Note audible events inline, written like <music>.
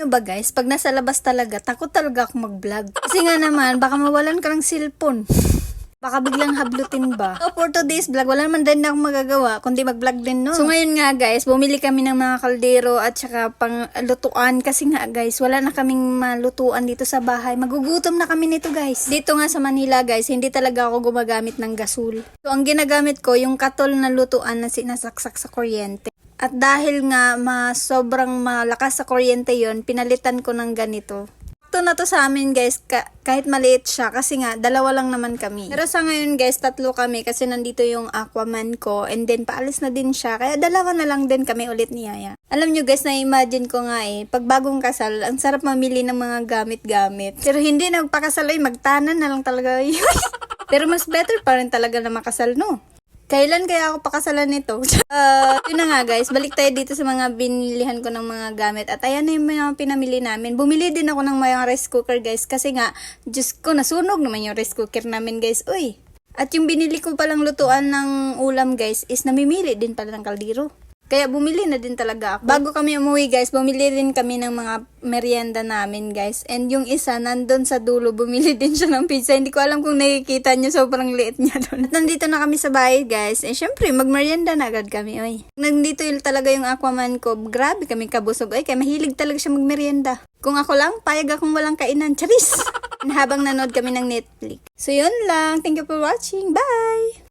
Ano ba guys, pag nasa labas talaga, takot talaga ako mag-vlog. Kasi nga naman, baka mawalan ka ng cellphone. Baka biglang hablutin ba? So <laughs> for today's vlog, wala naman din akong magagawa, kundi mag-vlog din, no? So ngayon nga guys, bumili kami ng mga kaldero at saka pang lutuan kasi nga guys, wala na kaming malutuan dito sa bahay. Magugutom na kami nito guys. Dito nga sa Manila guys, hindi talaga ako gumagamit ng gasol. So ang ginagamit ko, yung katol na lutuan na sinasaksak sa kuryente. At dahil nga ma sobrang malakas sa kuryente yon pinalitan ko ng ganito. Ito na to sa amin guys, ka- kahit maliit siya kasi nga dalawa lang naman kami. Pero sa ngayon guys, tatlo kami kasi nandito yung Aquaman ko and then paalis na din siya. Kaya dalawa na lang din kami ulit ni Yaya. Alam nyo guys, na-imagine ko nga eh, pag bagong kasal, ang sarap mamili ng mga gamit-gamit. Pero hindi nagpakasal ay magtanan na lang talaga yun. <laughs> Pero mas better pa rin talaga na makasal no. Kailan kaya ako pakasalan nito? uh, <laughs> yun na nga guys, balik tayo dito sa mga binilihan ko ng mga gamit. At ayan na yung mga pinamili namin. Bumili din ako ng mga rice cooker guys. Kasi nga, Diyos ko, nasunog naman yung rice cooker namin guys. Uy! At yung binili ko palang lutuan ng ulam guys is namimili din pala ng kaldero. Kaya bumili na din talaga ako. Bago kami umuwi guys, bumili din kami ng mga merienda namin guys. And yung isa, nandun sa dulo, bumili <laughs> din siya ng pizza. Hindi ko alam kung nakikita niyo, sobrang liit niya doon. At nandito na kami sa bahay guys. Eh syempre, magmerienda na agad kami. Oy. Nandito yung talaga yung Aquaman ko. Grabe kami kabusog. Ay, kaya mahilig talaga siya magmerienda. Kung ako lang, payag akong walang kainan. Charis! <laughs> Habang nanood kami ng Netflix. So yun lang. Thank you for watching. Bye!